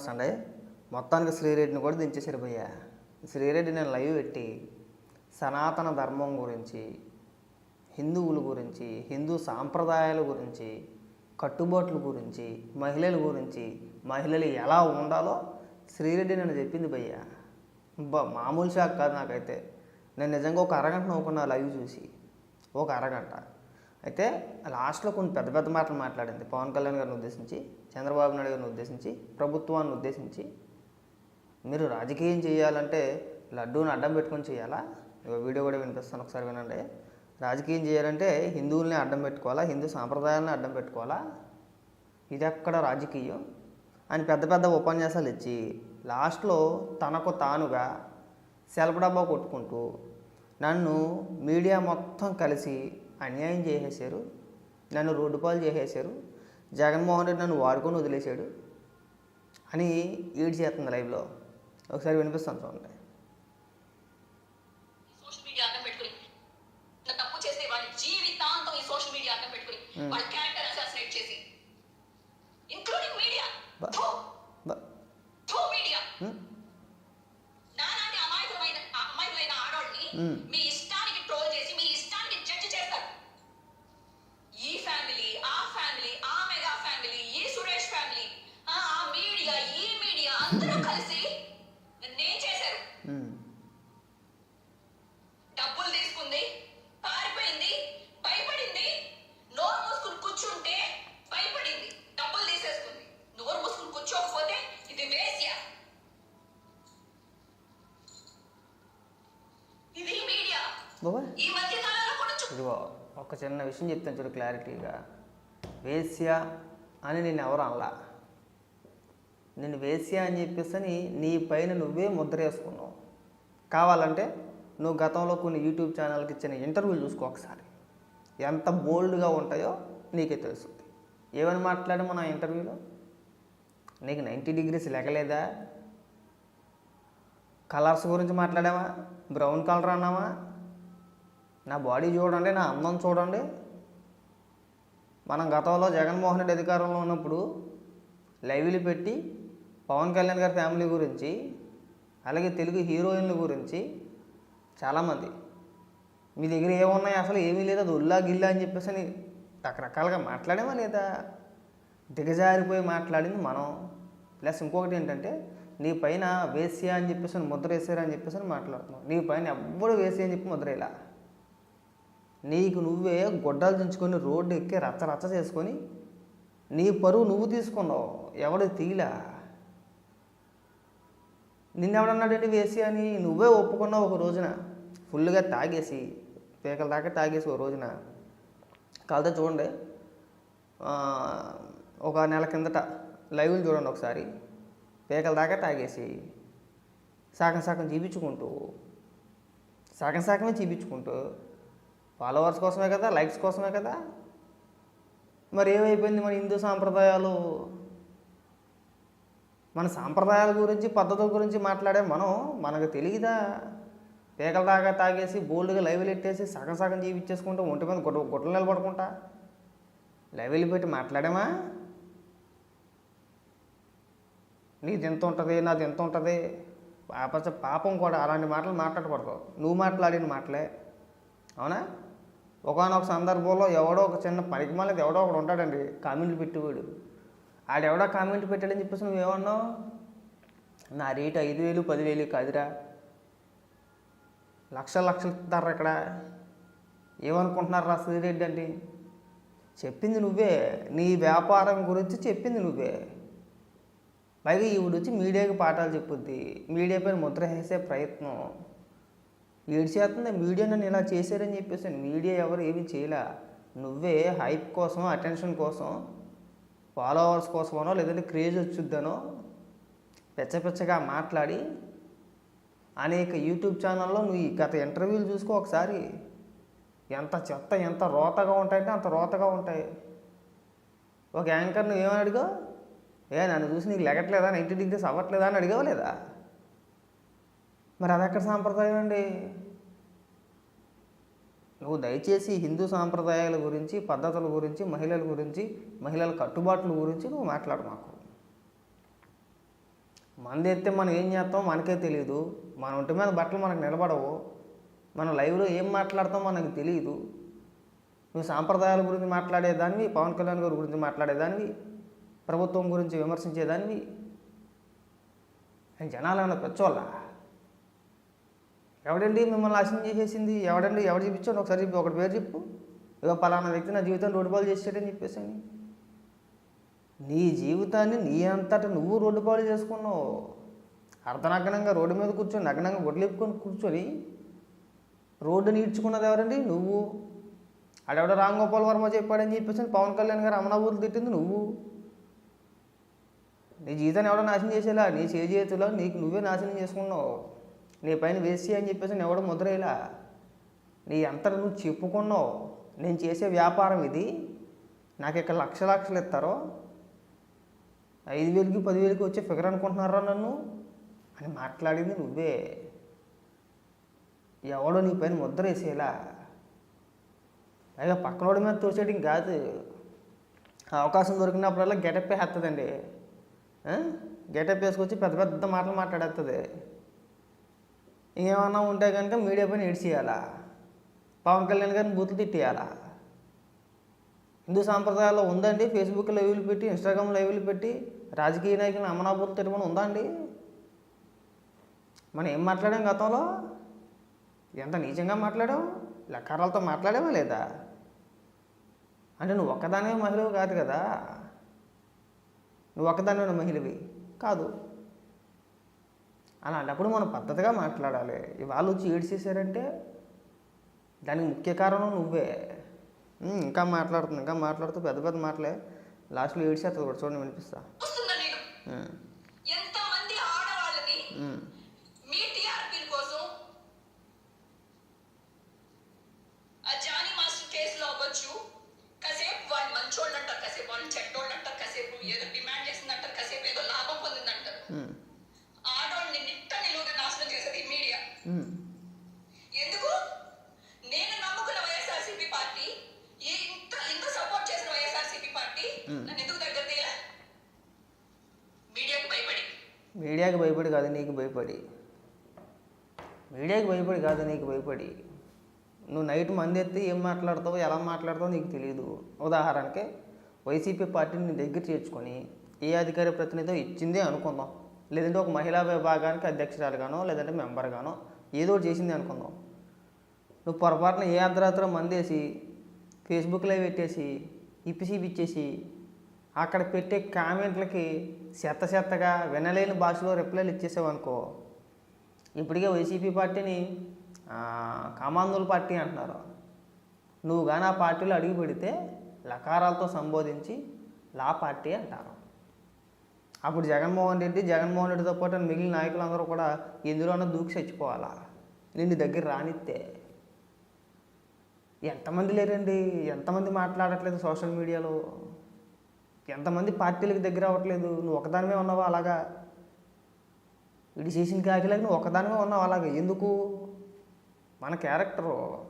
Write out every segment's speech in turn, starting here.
నమస్తే అండి మొత్తానికి శ్రీరెడ్డిని కూడా దించేసారు భయ్య శ్రీరెడ్డి నేను లైవ్ పెట్టి సనాతన ధర్మం గురించి హిందువుల గురించి హిందూ సాంప్రదాయాల గురించి కట్టుబాట్ల గురించి మహిళల గురించి మహిళలు ఎలా ఉండాలో శ్రీరెడ్డి నన్ను చెప్పింది భయ్య. బా మామూలు షాక్ కాదు నాకైతే. నేను నిజంగా ఒక అరగంట నవ్వుకున్నా లైవ్ చూసి. ఒక అరగంట. అయితే లాస్ట్లో కొన్ని పెద్ద పెద్ద మాటలు మాట్లాడింది. పవన్ కళ్యాణ్ గారిని ఉద్దేశించి చంద్రబాబు నాయుడు గారిని ఉద్దేశించి ప్రభుత్వాన్ని ఉద్దేశించి మీరు రాజకీయం చేయాలంటే లడ్డూని అడ్డం పెట్టుకొని చేయాలా? ఇగో వీడియో కూడా వినిపిస్తాను ఒకసారి వినండి. రాజకీయం చేయాలంటే హిందువుల్ని అడ్డం పెట్టుకోవాలా? హిందూ సాంప్రదాయాలను అడ్డం పెట్టుకోవాలా? ఇది అక్కడ రాజకీయం అని పెద్ద పెద్ద ఉపన్యాసాలు ఇచ్చి లాస్ట్లో తనకు తానుగా సెల్ఫ్ డబ్బా కొట్టుకుంటూ నన్ను మీడియా మొత్తం కలిసి అన్యాయం చేసేసారు నన్ను రోడ్డు పాలు చేసేసారు జగన్మోహన్ రెడ్డి నన్ను వాడుకొని వదిలేశాడు అని ఈడ్ చేస్తుంది లైవ్లో. ఒకసారి వినిపిస్తాను చూడండి. జీవితాంతం ఈ సోషల్ మీడియా అడ్డం పెట్టుకుని వాళ్ళ క్యారెక్టర్ అసాసినేట్ చేసి ఇంక్లూడింగ్ మీడియా బ- బ- థూ మీడియా ఉమ్, నాలాంటి అమాయకులమైన అమ్మాయిలైన ఆడవాళ్ళని మ్. మీ ఇష్టానికి ట్రోల్ చేసి మీ ఇష్టానికి జడ్జి చేస్తారు ఈ ఫ్యామిలీ ఆ ఫ్యామిలీ ఆ మెగా ఫ్యామిలీ ఈ సురేష్ ఫ్యామిలీ ఆ ఆ మీడియా ఈ మీడియా అందరూ కలిసి నేను చేశారు ఉమ్, డబ్బులు తీసుకుంది పారిపోయింది భయపడింది నోరు మూసుకుని కూర్చుంటే భయపడింది డబ్బులు తీసేసుకుంది నోరు మూసుకుని కూర్చోకపోతే ఇది వేశ్య ఇది మీడియా బాబా ఈ మధ్య కాలంలో కూడా చూ- ఇదిగో ఒక చిన్న విషయం చెప్తాను చూడు క్లారిటీగా. వేశ్య అని నేను ఎవరు అనలా. నేను వేశ్య అని చెప్పేసి అని నీ పైన నువ్వే ముద్ర వేసుకున్నావు. కావాలంటే నువ్వు గతంలో కొన్ని యూట్యూబ్ ఛానల్కి ఇచ్చిన ఇంటర్వ్యూలు చూసుకో ఒకసారి. ఎంత బోల్డ్గా ఉంటాయో నీకే తెలుస్తుంది. ఏమని మాట్లాడామో నా ఇంటర్వ్యూలో? నీకు నైంటీ డిగ్రీస్ లెగలేదా కలర్స్ గురించి మాట్లాడామా బ్రౌన్ కలర్ అన్నామా నా బాడీ చూడండి నా అందం చూడండి. మనం గతంలో జగన్మోహన్ రెడ్డి అధికారంలో ఉన్నప్పుడు లైవ్లు పెట్టి పవన్ కళ్యాణ్ గారి ఫ్యామిలీ గురించి అలాగే తెలుగు హీరోయిన్ల గురించి చాలామంది మీ దగ్గర ఏమున్నాయి? అసలు ఏమీ లేదు? అది ఉల్లా గిల్లా అని చెప్పేసి అని రకరకాలుగా మాట్లాడామా లేదా? దిగజారిపోయి మాట్లాడింది మనం. ప్లస్ ఇంకొకటి ఏంటంటే నీ పైన వేసియా అని చెప్పేసి అని ముద్ర వేసారా అని చెప్పేసి అని నీ పైన ఎవ్వడు వేసి అని చెప్పి ముద్ర ఇలా నీకు నువ్వే గొడ్డలు దించుకొని రోడ్డు ఎక్కి రచ్చ రచ్చ చేసుకొని నీ పరువు నువ్వు తీసుకున్నావు. ఎవడు తీలా? నిన్నెవడన్నాడండి వేసి అని నువ్వే ఒప్పుకున్నావు ఒక రోజున. ఫుల్గా తాగేసి పేకల దాకా తాగేసి ఒక రోజున. కలితే చూడండి ఒక నెల కిందట లైవ్లు చూడండి ఒకసారి. పేకల దాకా తాగేసి సగం సగం చూపించుకుంటూ సగం సగమే చూపించుకుంటూ ఫాలోవర్స్ కోసమే కదా లైక్స్ కోసమే కదా? మరి ఏమైపోయింది మన హిందూ సాంప్రదాయాలు? మన సాంప్రదాయాల గురించి పద్ధతుల గురించి మాట్లాడే మనం మనకు తెలియదా పేకల దాకా తాగేసి బోల్డ్గా లైవ్లు ఎట్టేసి సగం సగం జీవిచ్చేసుకుంటూ ఒంటి మీద గుడ్డ గుడ్డలు నిలబడుకుంటా? లైవ్లు పెట్టి మాట్లాడామా? నీది ఎంత ఉంటుంది నాది ఎంత ఉంటుంది? పాప పాపం కూడా అలాంటి మాటలు మాట్లాడకూడదు. నువ్వు మాట్లాడిన మాటలే. అవునా? ఒకనొక సందర్భంలో ఎవడో ఒక చిన్న పనికి మళ్ళీ ఎవడో ఒకడు ఉంటాడండి కామెంట్లు పెట్టేవాడు. ఆడెవడో కామెంట్ పెట్టాడని చెప్పేసి నువ్వేమన్నావు నా రేటు ఐదు వేలు పదివేలు కాదురా. లక్షలు లక్షలు ఇస్తారు ఇక్కడ? ఏమనుకుంటున్నారు రా శ్రీరెడ్డి అంటే? చెప్పింది నువ్వే. నీ వ్యాపారం గురించి చెప్పింది నువ్వే. పైగా ఈవిడ వచ్చి మీడియాకి పాఠాలు చెప్పుద్ది. మీడియా పైన ముద్ర వేసే ప్రయత్నం. ఏడు చేస్తుంది మీడియా నన్ను ఇలా చేశారని చెప్పేసి మీడియా ఎవరు ఏమీ చేయలే. నువ్వే హైప్ కోసం అటెన్షన్ కోసం ఫాలోవర్స్ కోసమనో లేదంటే క్రేజ్ వచ్చుద్దనో పెచ్చపెచ్చగా మాట్లాడి అనేక యూట్యూబ్ ఛానల్లో నువ్వు ఈ గత ఇంటర్వ్యూలు చూసుకో ఒకసారి. ఎంత చెత్త ఎంత రోతగా ఉంటాయంటే అంత రోతగా ఉంటాయి. ఒక యాంకర్ నువ్వు ఏమని అడిగా ఏ నన్ను చూసి నీకు లెగట్లేదా? నైంటీ డిగ్రీస్ అవ్వట్లేదా అని అడిగావలేదా మరి అది ఎక్కడ సాంప్రదాయం అండి? నువ్వు దయచేసి హిందూ సాంప్రదాయాల గురించి పద్ధతుల గురించి మహిళల గురించి మహిళల కట్టుబాట్ల గురించి నువ్వు మాట్లాడు మాకు. మంది మనం ఏం చేస్తామో మనకే తెలియదు మన ఒంటి మీద బట్టలు మనకు నిలబడవు. మనం లైవ్లో ఏం మాట్లాడతామో మనకు తెలియదు నువ్వు సాంప్రదాయాల గురించి మాట్లాడేదానివి పవన్ కళ్యాణ్ గారి గురించి మాట్లాడేదానివి ప్రభుత్వం గురించి విమర్శించేదానివి. ఆయన జనాలు ఏమైనా పెచ్చోళ్ళ ఎవడండి మిమ్మల్ని నాశనం చేసేసింది? ఎవడండి? ఎవడు చూపించాడు? ఒకసారి చెప్పి ఒకటి పేరు చెప్పు. ఇక పలానా వ్యక్తి నా జీవితాన్ని రోడ్డు పాలు చేసాడని చెప్పేసి అని. నీ జీవితాన్ని నీ అంతటా నువ్వు రోడ్డు పాలు చేసుకున్నావు. అర్ధనగ్నంగా రోడ్డు మీద కూర్చొని నగ్నంగా గొడ్లేపుకొని కూర్చొని రోడ్డు నీడ్చుకున్నది ఎవరండి? నువ్వు. అడెవడ రామ్ గోపాల్ వర్మ చెప్పాడని చెప్పేసి పవన్ కళ్యాణ్ గారు అమనాభూతులు తిట్టింది నువ్వు. నీ జీవితాన్ని ఎవడో నాశనం చేసేలా నీ చేతిలో నీకు నువ్వే నాశనం చేసుకున్నావు. నీ పైన వేసి అని చెప్పేసి నేను ఎవడో ముద్రేలా నీ అంతట నువ్వు చెప్పుకున్నావు. నేను చేసే వ్యాపారం ఇది. నాకు ఇక్కడ లక్ష లక్షలు ఇస్తారో. ఐదు వేలకి పదివేలకి వచ్చే ఫిగర్ అనుకుంటున్నారా నన్ను? అని మాట్లాడింది నువ్వే. ఎవడో నీ పైన ముద్ర వేసేలా? పైగా పక్కనోడి మీద తోసేయడం కాదు. అవకాశం దొరికినప్పుడల్లా గెటప్ వేస్తుందండి గెటప్ వేసుకొచ్చి పెద్ద పెద్ద మాటలు మాట్లాడేస్తుంది ఇంకేమన్నా ఉంటే కనుక మీడియా పైన ఏడ్చేయాలా పవన్ కళ్యాణ్ గారిని బూతులు తిట్టేయాలా? హిందూ సాంప్రదాయాల్లో ఉందండి ఫేస్బుక్ లైవ్లు పెట్టి ఇన్స్టాగ్రామ్ లైవ్లు పెట్టి రాజకీయ నాయకులను అమనాబూతులు తిట్టమని ఉందా అండి? మనం ఏం మాట్లాడాం గతంలో? ఎంత నీచంగా మాట్లాడావు? లెక్కారాలతో మాట్లాడేవా లేదా? అంటే నువ్వు ఒక్కదానే మహిళవి కాదు కదా? నువ్వు ఒక్కదానివే మహిళవి కాదు. అలాంటప్పుడు మనం పద్ధతిగా మాట్లాడాలి. ఇవాళ వచ్చి ఏడ్చేసారంటే దానికి ముఖ్య కారణం నువ్వే. ఇంకా మాట్లాడుతుంది ఇంకా మాట్లాడుతూ పెద్ద పెద్ద మాటలే. లాస్ట్లో ఏడ్చేస్తుంది కూడా చూడండి వినిపిస్తా. మీడియాకి భయపడి కాదు నీకు భయపడి. మీడియాకి భయపడి కాదు నీకు భయపడి. నువ్వు నైట్ మంది ఎత్తి ఏం మాట్లాడతావో ఎలా మాట్లాడతావో నీకు తెలియదు ఉదాహరణకి వైసీపీ పార్టీని నీ దగ్గర చేర్చుకొని ఏ అధికార ప్రతినిధి ఇచ్చిందే అనుకుందాం. లేదంటే ఒక మహిళా విభాగానికి అధ్యక్షురాలుగానో లేదంటే మెంబర్గానో ఏదో ఒకటి చేసింది అనుకుందాం. నువ్వు పొరపాటున ఏ అర్ధరాత్రం మందేసి ఫేస్బుక్లో పెట్టేసి ఇప్పిసి ఇచ్చేసి అక్కడ పెట్టే కామెంట్లకి చెత్త చెత్తగా వినలేని భాషలో రిప్లైలు ఇచ్చేసావనుకో. ఇప్పటికే వైసీపీ పార్టీని కామాంధుల పార్టీ అంటున్నారు. నువ్వు కానీ ఆ పార్టీలో అడుగు పెడితే లకారాలతో సంబోధించి లా పార్టీ అంటారు. అప్పుడు జగన్మోహన్ రెడ్డి జగన్మోహన్ రెడ్డితో పాటు మిగిలిన నాయకులందరూ కూడా ఎందులోనో దూకి చచ్చిపోవాలా? నిన్ను దగ్గర రానిస్తే ఎంతమంది లేరండి? ఎంతమంది మాట్లాడట్లేదు సోషల్ మీడియాలో? ఎంతమంది పార్టీలకు దగ్గర అవ్వట్లేదు. నువ్వు ఒకదానివే ఉన్నావా అలాగా? ఇటు చేసిన కాకిలకి నువ్వు ఒకదానివే ఉన్నావు అలాగా? ఎందుకు? మన క్యారెక్టరు.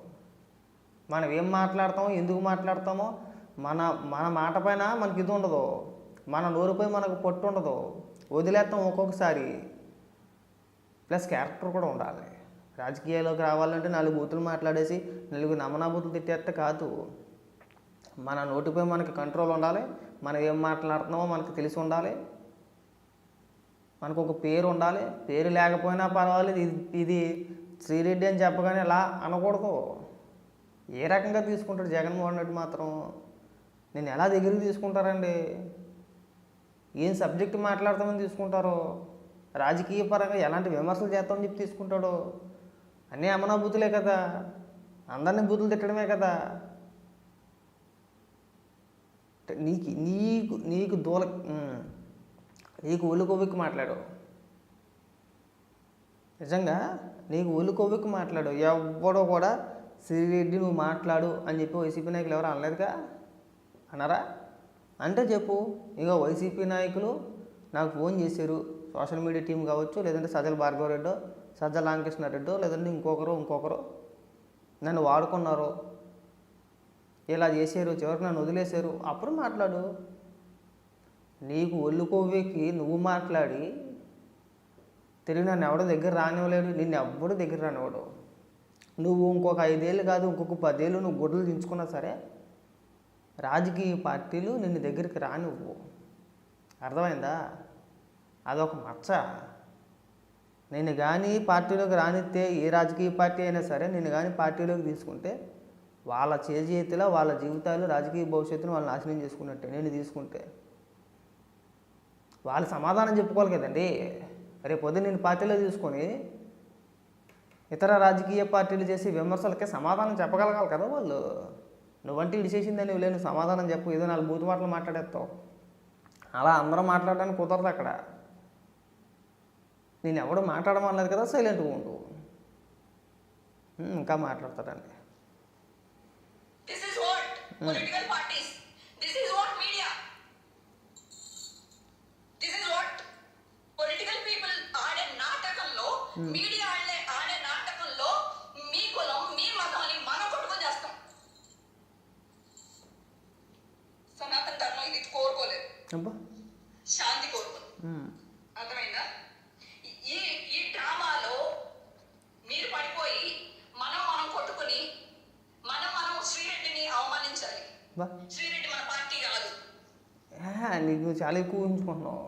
మనం ఏం మాట్లాడతామో ఎందుకు మాట్లాడతామో మన మన మాట పైన మనకి ఇది ఉండదు. మన నోరుపై మనకు పొట్టు ఉండదు. వదిలేస్తాం ఒక్కొక్కసారి. ప్లస్ క్యారెక్టర్ కూడా ఉండాలి. రాజకీయాల్లోకి రావాలంటే నాలుగు బూతులు మాట్లాడేసి నలుగురు నమనా బూతులు తిట్టేస్తే కాదు. మన నోటిపై మనకి కంట్రోల్ ఉండాలి. మనం ఏం మాట్లాడుతున్నామో మనకు తెలిసి ఉండాలి. మనకు ఒక పేరు ఉండాలి. పేరు లేకపోయినా పర్వాలేదు. ఇది ఇది శ్రీరెడ్డి అని చెప్పగానే ఎలా అనకూడదు. ఏ రకంగా తీసుకుంటాడు జగన్మోహన్ రెడ్డి మాత్రం? నేను ఎలా దగ్గరికి తీసుకుంటారండి? ఏం సబ్జెక్ట్ మాట్లాడతామని తీసుకుంటారో? రాజకీయ పరంగా ఎలాంటి విమర్శలు చేస్తామని చెప్పి తీసుకుంటాడో? అన్నీ అమనాభూతులే కదా. అందరినీ బూతులు తిట్టడమే కదా. నీకు నీకు నీకు దూల నీకు ఒళ్ళు కొవ్వుకి మాట్లాడు నిజంగా నీకు ఒళ్ళు కొవ్వుకి మాట్లాడు ఎవడో కూడా శ్రీరెడ్డి నువ్వు మాట్లాడు అని చెప్పి వైసీపీ నాయకులు ఎవరు అనలేదుగా? అన్నారా అంటే చెప్పు. ఇక వైసీపీ నాయకులు నాకు ఫోన్ చేశారు. సోషల్ మీడియా టీం కావచ్చు లేదంటే సజ్జల భార్గవ రెడ్డో సజ్జల రామకృష్ణారెడ్డో లేదంటే ఇంకొకరు ఇంకొకరు నన్ను వాడుకున్నారు. ఇలా చేశారు చివరికి నన్ను వదిలేశారు. అప్పుడు మాట్లాడు. నీకు ఒళ్ళు కొవ్వేకి నువ్వు మాట్లాడి తిరిగి నన్ను ఎవడో దగ్గర రానివ్వలేడు నిన్ను ఎవ్వడు దగ్గర రానివ్వడు. నువ్వు ఇంకొక ఐదేళ్ళు కాదు ఇంకొక పదేళ్ళు నువ్వు గుడ్లు దించుకున్నా సరే రాజకీయ పార్టీలు నిన్ను దగ్గరికి రానివ్వు. అర్థమైందా? అదొక మచ్చ. నేను కానీ పార్టీలోకి రానిస్తే ఏ రాజకీయ పార్టీ అయినా సరే నేను కానీ పార్టీలోకి తీసుకుంటే వాళ్ళ చేతిలో వాళ్ళ జీవితాలు రాజకీయ భవిష్యత్తును వాళ్ళు నాశనం చేసుకున్నట్టే నేను తీసుకుంటే. వాళ్ళు సమాధానం చెప్పుకోవాలి కదండి. రేపు పొద్దున్న నేను పార్టీలో తీసుకొని ఇతర రాజకీయ పార్టీలు చేసే విమర్శలకే సమాధానం చెప్పగలగాలి కదా వాళ్ళు. నువ్వంటే ఇడి చేసిందని లేని సమాధానం చెప్పు. ఏదో నాలుగు బూతు మాటలు మాట్లాడేస్తావు. అలా అందరూ మాట్లాడడానికి కుదరదు అక్కడ. నేను ఎవడు మాట్లాడమన్నది కదా సైలెంట్గా ఉండు. ఇంకా మాట్లాడతాడండి. Political parties this is what media this is what political people ఆడే నాటకంలో మీడియా ఆడే ఆడే నాటకంలో మీ కులం మీ మతం అని మనం కొట్టుకొని చేస్తాం. సనాతన ధర్మం ఇది కోరుకోలేదు. శాంతి కోరుకుంది ఉమ్, అర్థమైందా ఈ ఈ డ్రామాలో మీరు పడిపోయి మనం మనం కొట్టుకుని మనం మనం శ్రీరెడ్డిని అవమానించాలి బా శ్రీరెడ్డి మన పార్టీ కాదు ఆ, నీకు చాలా ఎక్కువ ఊహించుకుంటున్నావు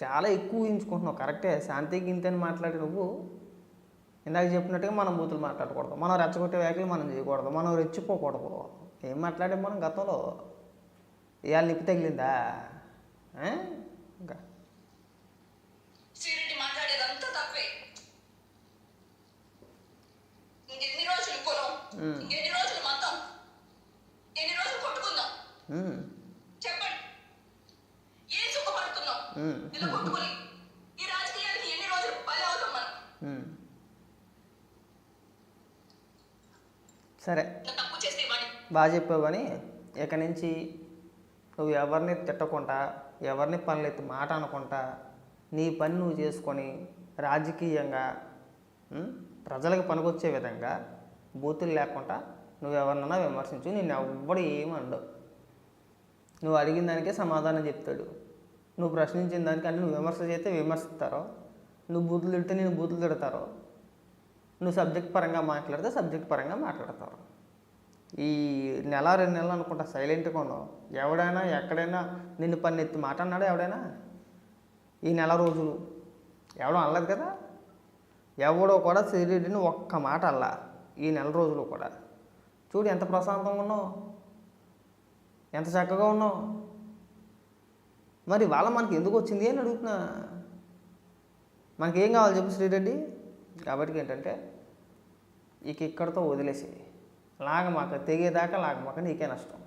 చాలా ఎక్కువ ఊహించుకుంటున్నావు కరెక్టే. శాంతి గింతని మాట్లాడి నువ్వు ఇందాక చెప్పినట్టుగా మనం బూతులు మాట్లాడకూడదు. మనం రెచ్చగొట్టే వ్యాఖ్యలు మనం చేయకూడదు. మనం రెచ్చిపోకూడదు ఏం మాట్లాడాం మనం గతంలో? ఇవాళ నిప్పు తగిలిందా? ఇంకా. రోజులు మ్మ్. ఇంకెన్ని రోజులు మతం ఎన్ని రోజులు కొట్టుకుందాం ఉమ్, చెప్పండి. ఏం సుఖపడుతున్నాం ఉమ్, ఇలా కొట్టుకుని ఈ రాజకీయానికి ఎన్ని రోజులు బలి అవుతాం మనం? ఉమ్. సరే. తప్పు చేస్తే బాగా చెప్పావు కానీ ఇక నుంచి నువ్వు ఎవరిని తిట్టకుండా ఎవరిని పనులెత్తి మాట అనకుండా నీ పని నువ్వు చేసుకొని రాజకీయంగా ప్రజలకు పనికొచ్చే విధంగా బూతులు లేకుండా నువ్వు ఎవరినైనా విమర్శించు. నిన్ను ఎవ్వడు ఏమనడు నువ్వు అడిగిన దానికే సమాధానం చెప్తాడు. నువ్వు ప్రశ్నించిన దానికంటే నువ్వు విమర్శ చేస్తే విమర్శిస్తారో? నువ్వు బూతులు తిడితే నేను బూతులు తిడతారో? నువ్వు సబ్జెక్ట్ పరంగా మాట్లాడితే సబ్జెక్ట్ పరంగా మాట్లాడతారు? ఈ నెల రెండు నెలలు అనుకుంటా సైలెంట్గా ఉన్నావు. ఎవడైనా ఎక్కడైనా నిన్ను పని ఎత్తి మాట అన్నాడు ఎవడైనా? ఈ నెల రోజులు ఎవడో అనలేదు కదా? ఎవడో కూడా శ్రీరెడ్డిని ఒక్క మాట అల్లా. ఈ నెల రోజులు కూడా. చూడు ఎంత ప్రశాంతంగా ఉన్నావు. ఎంత చక్కగా ఉన్నావు? మరి వాళ్ళ మనకి ఎందుకు వచ్చింది అని అడుగుతున్నా. మనకి ఏం కావాలి చెప్పు శ్రీరెడ్డి? కాబట్టి ఏంటంటే ఇక ఇక్కడితో వదిలేసేది లాగమాక తెగేదాకా లాగమాక నీకే నష్టం.